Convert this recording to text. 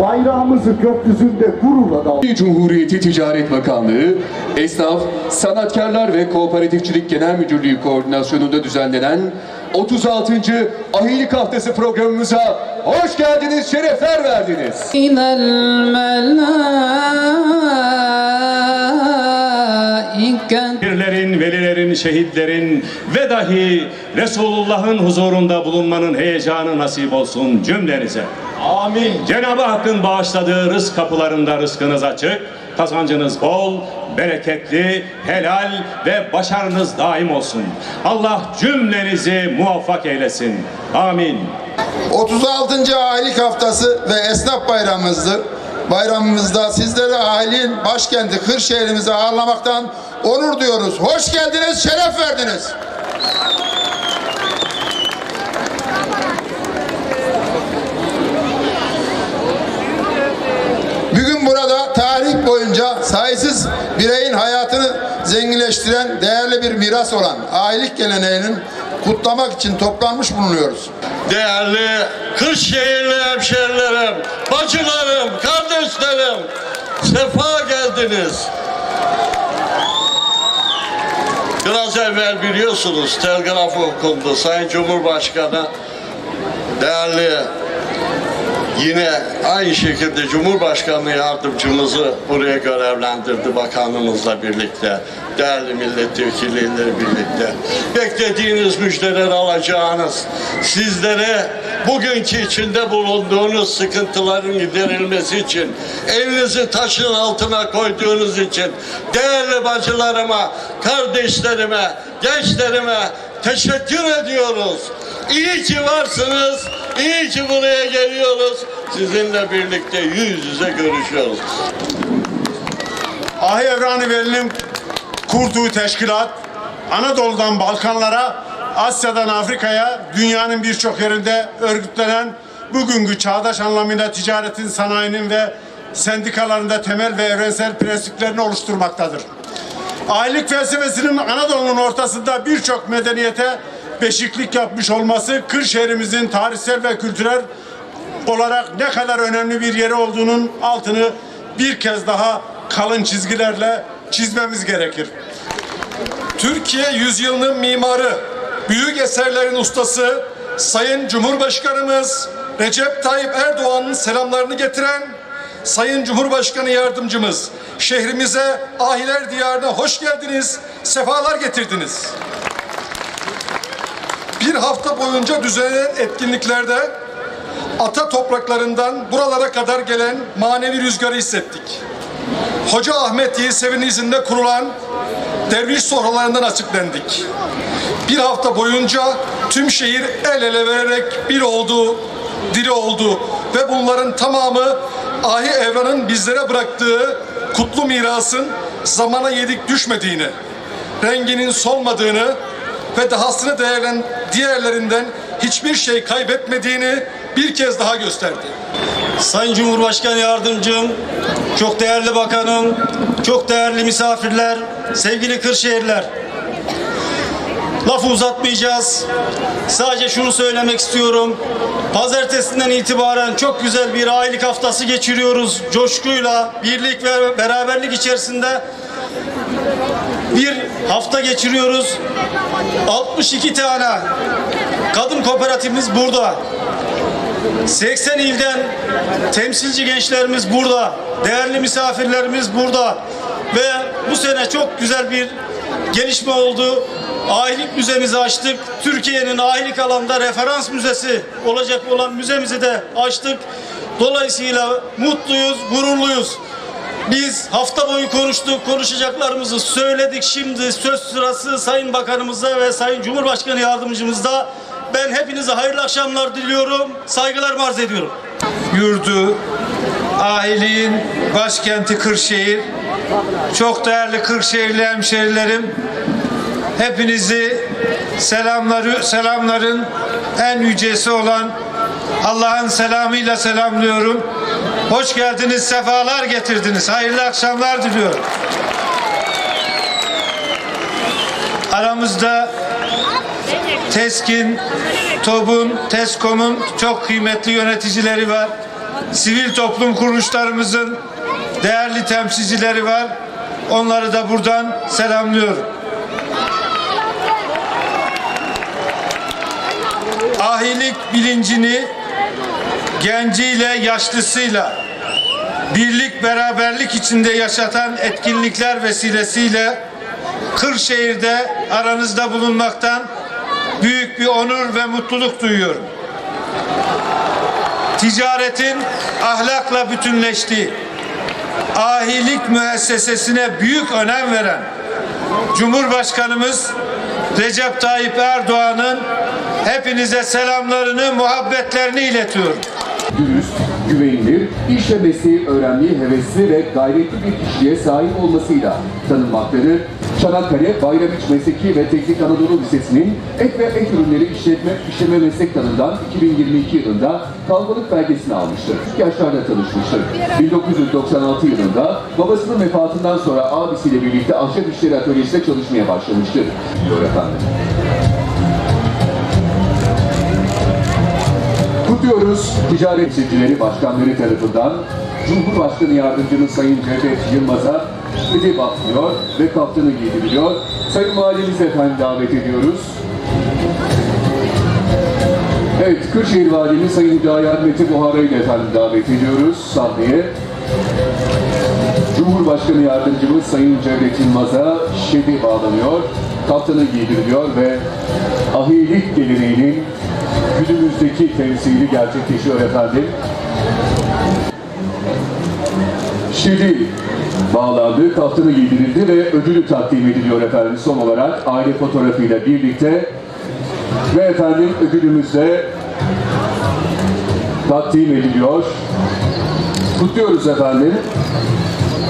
bayrağımızı gökyüzünde gururla dalga. Cumhuriyeti Ticaret Bakanlığı, Esnaf, Sanatkarlar ve Kooperatifçilik Genel Müdürlüğü koordinasyonunda düzenlenen 36. Ahil Haftası programımıza hoş geldiniz, şerefler verdiniz. İnel melâ şehitlerin ve dahi Resulullah'ın huzurunda bulunmanın heyecanı nasip olsun cümlenize. Amin. Cenab-ı Hakk'ın bağışladığı rızk kapılarında rızkınız açık, kazancınız bol, bereketli, helal ve başarınız daim olsun. Allah cümlenizi muvaffak eylesin. Amin. 36. Ahilik Haftası ve Esnaf Bayramımızdır. Bayramımızda sizleri ahilin başkenti Kırşehir'imize ağırlamaktan onur duyuyoruz. Hoş geldiniz, şeref verdiniz. Bugün burada tarih boyunca sayısız bireyin hayatını zenginleştiren değerli bir miras olan ahilik geleneğinin kutlamak için toplanmış bulunuyoruz. Değerli Kırşehirli hemşerilerim, bacılarım, kardeşlerim, sefa geldiniz. Biraz evvel biliyorsunuz telgraf okundu. Sayın Cumhurbaşkanı değerli yine aynı şekilde Cumhurbaşkanı yardımcımızı buraya görevlendirdi bakanımızla birlikte. Değerli milletvekilleriyle birlikte. Beklediğiniz müjdeler alacağınız, sizlere bugünkü içinde bulunduğunuz sıkıntıların giderilmesi için, elinizi taşın altına koyduğunuz için, değerli bacılarıma, kardeşlerime, gençlerime teşekkür ediyoruz. İyi ki varsınız, iyi ki buraya geliyoruz. Sizinle birlikte yüz yüze görüşüyoruz. Ahi Evran-ı Veli'nin kurduğu teşkilat Anadolu'dan Balkanlara, Asya'dan Afrika'ya, dünyanın birçok yerinde örgütlenen bugünkü çağdaş anlamıyla ticaretin, sanayinin ve sendikalarında temel ve evrensel prensiplerini oluşturmaktadır. Ahilik felsefesinin Anadolu'nun ortasında birçok medeniyete beşiklik yapmış olması Kırşehir'imizin tarihsel ve kültürel olarak ne kadar önemli bir yeri olduğunun altını bir kez daha kalın çizgilerle çizmemiz gerekir. Türkiye yüzyılının mimarı, büyük eserlerin ustası, Sayın Cumhurbaşkanımız Recep Tayyip Erdoğan'ın selamlarını getiren Sayın Cumhurbaşkanı Yardımcımız, şehrimize, ahiler diyarına hoş geldiniz, sefalar getirdiniz. Bir hafta boyunca düzenlenen etkinliklerde ata topraklarından buralara kadar gelen manevi rüzgarı hissettik. Hoca Ahmet Yesevi'nin izinde kurulan derviş sofralarından açıklandık. Bir hafta boyunca tüm şehir el ele vererek bir oldu, diri oldu ve bunların tamamı Ahi Evran'ın bizlere bıraktığı kutlu mirasın zamana yedik düşmediğini, renginin solmadığını ve dahasını değerlen, diğerlerinden hiçbir şey kaybetmediğini bir kez daha gösterdi. Sayın Cumhurbaşkanı Yardımcım, çok değerli bakanım, çok değerli misafirler, sevgili Kırşehirler. Lafı uzatmayacağız. Sadece şunu söylemek istiyorum. Pazartesinden itibaren çok güzel bir aylık haftası geçiriyoruz. Coşkuyla, birlik ve beraberlik içerisinde bir hafta geçiriyoruz. 62 tane kadın kooperatifimiz burada. 80 ilden temsilci gençlerimiz burada. Değerli misafirlerimiz burada. Ve bu sene çok güzel bir gelişme oldu. Ahilik müzemizi açtık. Türkiye'nin ahilik alanda referans müzesi olacak olan müzemizi de açtık. Dolayısıyla mutluyuz, gururluyuz. Biz hafta boyu konuştuk, konuşacaklarımızı söyledik. Şimdi söz sırası Sayın Bakanımıza ve Sayın Cumhurbaşkanı Yardımcımızda. Ben hepinize hayırlı akşamlar diliyorum. Saygılarımı arz ediyorum. Yurdu, ahiliğin başkenti Kırşehir, çok değerli Kırşehirli hemşerilerim, hepinizi selamları, selamların en yücesi olan Allah'ın selamıyla selamlıyorum. Hoş geldiniz, sefalar getirdiniz. Hayırlı akşamlar diliyorum. Aramızda TESK'in, TOB'un, TESKOM'un çok kıymetli yöneticileri var. sivil toplum kuruluşlarımızın değerli temsilcileri var. Onları da buradan selamlıyorum. Ahilik bilincini genciyle, yaşlısıyla birlik beraberlik içinde yaşatan etkinlikler vesilesiyle Kırşehir'de aranızda bulunmaktan büyük bir onur ve mutluluk duyuyorum. Ticaretin ahlakla bütünleştiği, ahilik müessesesine büyük önem veren Cumhurbaşkanımız Recep Tayyip Erdoğan'ın hepinize selamlarını, muhabbetlerini iletiyorum. Dürüst, güvenilir, iş ve mesleği öğrenmeye hevesli ve gayretli bir kişiliğe sahip olmasıyla tanınmaktadır. Çanakkale Bayramiç Mesleki ve Teknik Anadolu Lisesi'nin et ve et ürünleri işletme, işleme meslek dalından 2022 yılında kalmalık belgesini almıştır. İlk yaşlarda tanışmıştır. 1996 yılında babasının vefatından sonra abisiyle birlikte ahşap işleri atölyesinde çalışmaya başlamıştır. Diyor efendim. Kutluyoruz Ticaret Temsilcileri Başkanları tarafından Cumhurbaşkanı Yardımcımız Sayın Cevdet Yılmaz'a ödül atılıyor ve kaptanı giydiriliyor. Sayın Valimiz efendim davet ediyoruz. Evet, Kırşehir Valimiz Sayın Hüdayar Mete Buhara'yı da efendim davet ediyoruz sahneye. Cumhurbaşkanı Yardımcımız Sayın Cevdet Yılmaz'a şefi bağlanıyor, kaptanı giydiriliyor ve ahilik geleneğinin günümüzdeki temsili gerçekleşiyor efendim. Şefi bağlandı, kaptanı giydirildi ve ödülü takdim ediliyor efendim son olarak aile fotoğrafıyla birlikte. Ve efendim ödülümüz de takdim ediliyor. Kutluyoruz efendim.